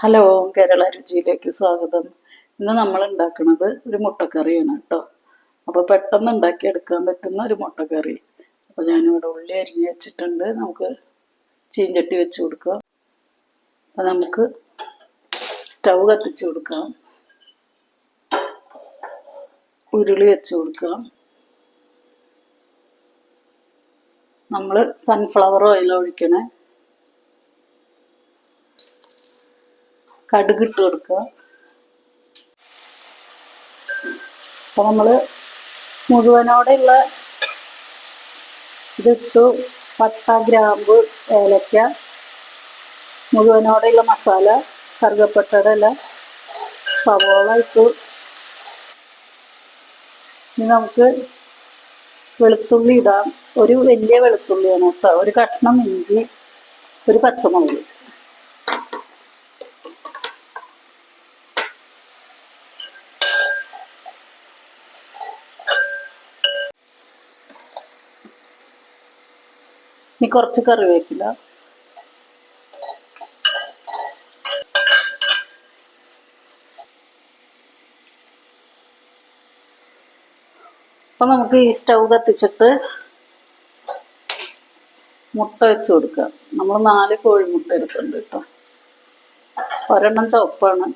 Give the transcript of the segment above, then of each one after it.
Hello Kerala രുചിയിലേക്ക് സ്വാഗതം. ഇന്ന് നമ്മൾ ഉണ്ടാക്കുന്നത് ഒരു മുട്ടക്കറിയാണ് കേട്ടോ. അപ്പോൾ പെട്ടെന്ന് ഉണ്ടാക്കിയെടുക്കാൻ പറ്റുന്ന ഒരു മുട്ടക്കറി. അപ്പോൾ ഞാനിവിടെ ഉള്ളി അരിഞ്ഞ് വെച്ചിട്ടുണ്ട്. നമുക്ക് ചീഞ്ചട്ടി വെച്ച് കൊടുക്കാം. അപ്പോൾ നമുക്ക് സ്റ്റൗ കത്തിച്ച് കൊടുക്കാം. ഉരുളി വെച്ച് കൊടുക്കാം. നമ്മൾ സൺഫ്ലവർ ഓയിൽ ഒഴിക്കണേ. കടുക് ഇട്ട് കൊടുക്കുക. അപ്പൊ നമ്മൾ മുഴുവനോടെയുള്ള ഇതിട്ടു പട്ട ഗ്രാമ്പ് ഏലക്ക മുഴുവനോടെയുള്ള മസാല കറുകപ്പട്ടയുടെ ഇല സവോള ഇട്ടു. ഇനി നമുക്ക് വെളുത്തുള്ളി ഇടാം. ഒരു വലിയ വെളുത്തുള്ളിയാണ് കേട്ടോ. ഒരു കഷ്ണം ഇഞ്ചി ഒരു പച്ചമുളക്. ഇനി കുറച്ച് കറിവേപ്പില. അപ്പൊ നമുക്ക് ഈ സ്റ്റൗ കത്തിച്ചിട്ട് മുട്ട വെച്ച് കൊടുക്കാം. നമ്മൾ നാല് കോഴിമുട്ട എടുക്കുന്നുണ്ട് കേട്ടോ. ഒരെണ്ണം ചുവപ്പാണ്.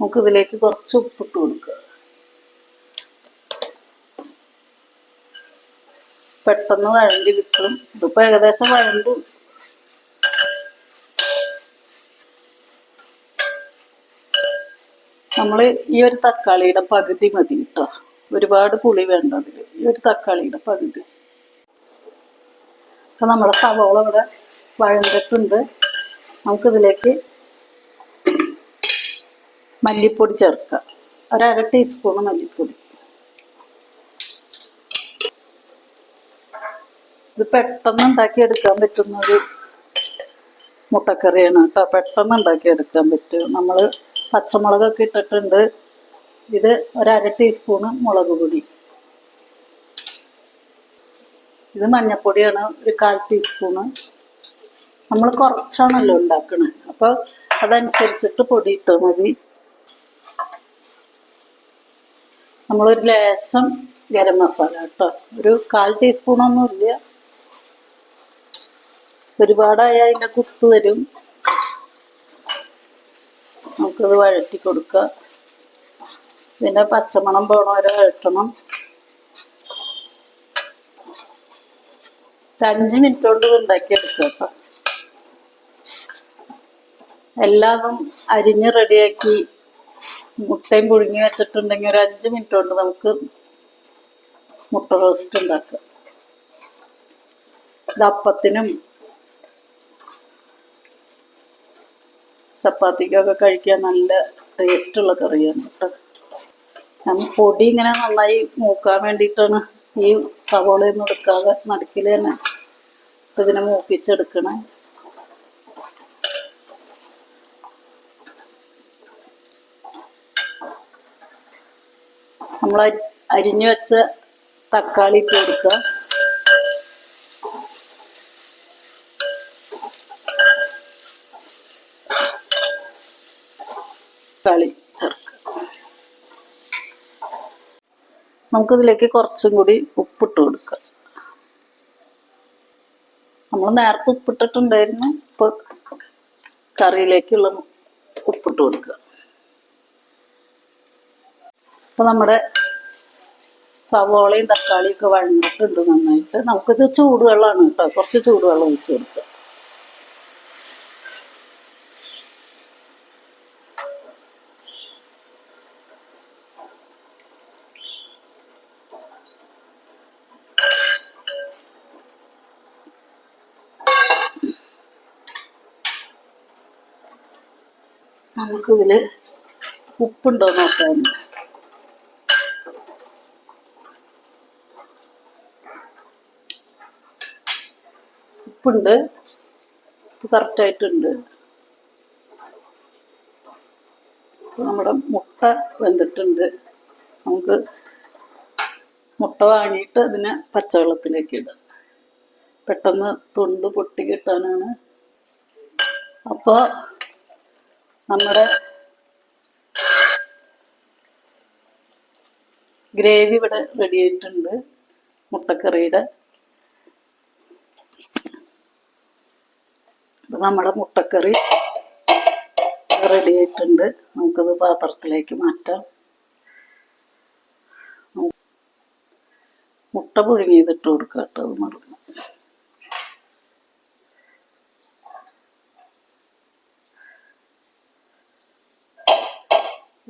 നമുക്ക് ഇതിലേക്ക് കുറച്ച് ഉപ്പിട്ട് കൊടുക്കുക. പെട്ടെന്ന് വഴണ്ടി കിട്ടും. ഇതിപ്പോ ഏകദേശം വഴണ്ടു. നമ്മൾ ഈ ഒരു തക്കാളിയുടെ പകുതി മതി കേട്ടോ. ഒരുപാട് പുളി വേണ്ട അതിൽ ഈ ഒരു തക്കാളിയുടെ പകുതി. അപ്പൊ നമ്മുടെ സവോള ഇവിടെ വഴണ്ടിട്ടുണ്ട്. നമുക്കിതിലേക്ക് മല്ലിപ്പൊടി ചേർക്കുക. ഒരര ടീസ്പൂൺ മല്ലിപ്പൊടി. ഇത് പെട്ടെന്ന് ഉണ്ടാക്കിയെടുക്കാൻ പറ്റുന്ന ഒരു മുട്ടക്കറിയാണ് കേട്ടോ. പെട്ടെന്ന് ഉണ്ടാക്കിയെടുക്കാൻ പറ്റും. നമ്മൾ പച്ചമുളകൊക്കെ ഇട്ടിട്ടുണ്ട്. ഇത് ഒരര ടീസ്പൂണ് മുളക് പൊടി. ഇത് മഞ്ഞപ്പൊടിയാണ് ഒരു കാൽ ടീസ്പൂണ് നമ്മൾ കുറച്ചാണല്ലോ ഉണ്ടാക്കണേ. അപ്പോൾ അതനുസരിച്ചിട്ട് പൊടി ഇട്ടാൽ മതി. നമ്മളൊരു ലേശം ഗരം മസാല കേട്ടോ. ഒരു കാൽ ടീസ്പൂണൊന്നുമില്ല. ഒരുപാടായ അതിന്റെ കുത്ത് വരും. നമുക്കത് വഴറ്റി കൊടുക്കുക പിന്നെ പച്ചമണം പോണ വരെ വഴറ്റണം അഞ്ച് മിനിറ്റ് കൊണ്ട് ഉണ്ടാക്കിയെടുക്കുക കേട്ടോ. എല്ലാതും അരിഞ്ഞ് റെഡിയാക്കി മുട്ടയും പുഴുങ്ങി വെച്ചിട്ടുണ്ടെങ്കിൽ ഒരു അഞ്ച് മിനിറ്റ് കൊണ്ട് നമുക്ക് മുട്ട റോസ്റ്റ് ഉണ്ടാക്കാം. ഇത് അപ്പത്തിനും ചപ്പാത്തിക്കൊക്കെ കഴിക്കാൻ നല്ല ടേസ്റ്റ് ഉള്ള കറിയാണ് കേട്ടോ. ഞാൻ പൊടി ഇങ്ങനെ നന്നായി മൂക്കാൻ വേണ്ടിയിട്ടാണ് ഈ സവോളയൊന്നും എടുക്കാതെ നടുക്കിൽ തന്നെ ഇതിനെ മൂപ്പിച്ചെടുക്കണേ. നമ്മൾ അരിഞ്ഞു വെച്ച തക്കാളി ഇട്ട് കൊടുക്കുക. തക്കാളി ചേർക്കുക നമുക്കിതിലേക്ക് കുറച്ചും കൂടി ഉപ്പിട്ട് കൊടുക്കുക. നമ്മൾ നേരത്തെ ഉപ്പിട്ടിട്ടുണ്ടായിരുന്നു. ഇപ്പൊ കറിയിലേക്കുള്ള ഉപ്പിട്ട് കൊടുക്കുക. അപ്പൊ നമ്മുടെ സവോളയും തക്കാളിയും ഒക്കെ വഴങ്ങിയിട്ടുണ്ട് നന്നായിട്ട്. നമുക്കിത് ചൂടുവെള്ളമാണ് കേട്ടോ. കുറച്ച് ചൂടുവെള്ളം ഒഴിച്ചു കൊടുക്കുക. നമുക്കിതിൽ ഉപ്പുണ്ടോ നോക്കാൻ ഉപ്പുണ്ട്. ഉപ്പ് കറക്റ്റായിട്ടുണ്ട് നമ്മുടെ മുട്ട വെന്തിട്ടുണ്ട്. നമുക്ക് മുട്ട വാങ്ങിയിട്ട് അതിനെ പച്ചവെള്ളത്തിലേക്ക് ഇടുക പെട്ടെന്ന് തൊണ്ട് പൊട്ടി കിട്ടാനാണ്. അപ്പോൾ നമ്മുടെ ഗ്രേവി ഇവിടെ റെഡി ആയിട്ടുണ്ട്. മുട്ടക്കറിയുടെ അപ്പൊ നമ്മുടെ മുട്ടക്കറി റെഡി ആയിട്ടുണ്ട്. നമുക്കത് പാത്രത്തിലേക്ക് മാറ്റാം. മുട്ട പുഴുങ്ങിയതിട്ട് കൊടുക്കാം കേട്ടോ അത് മറന്നു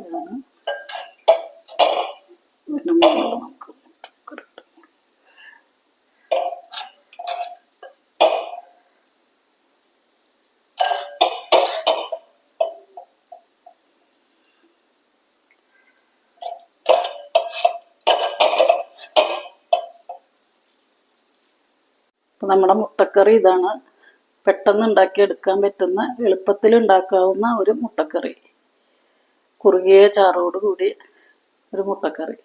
ഇതാണ് ഇതിന് മുകളിൽ നമുക്ക് മുട്ടക്കറി ഇട്ട് അപ്പം നമ്മുടെ മുട്ടക്കറി ഇതാണ്. പെട്ടെന്ന് ഉണ്ടാക്കിയെടുക്കാൻ പറ്റുന്ന എളുപ്പത്തിൽ ഉണ്ടാക്കാവുന്ന ഒരു മുട്ടക്കറി. കുറുകിയ ചാറോട് കൂടി ഒരു മുട്ടക്കറി.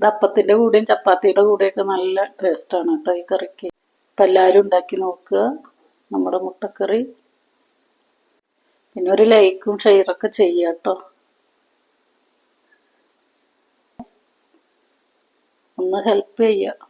ഇത് അപ്പത്തിന്റെ കൂടെയും ചപ്പാത്തിയുടെ കൂടെയൊക്കെ നല്ല ടേസ്റ്റാണ് കേട്ടോ ഈ കറിക്ക്. അപ്പം എല്ലാവരും ഉണ്ടാക്കി നോക്കുക നമ്മുടെ മുട്ടക്കറി. പിന്നെ ഒരു ലൈക്കും ഷെയറൊക്കെ ചെയ്യുക കേട്ടോ. ഒന്ന് ഹെൽപ്പ് ചെയ്യുക.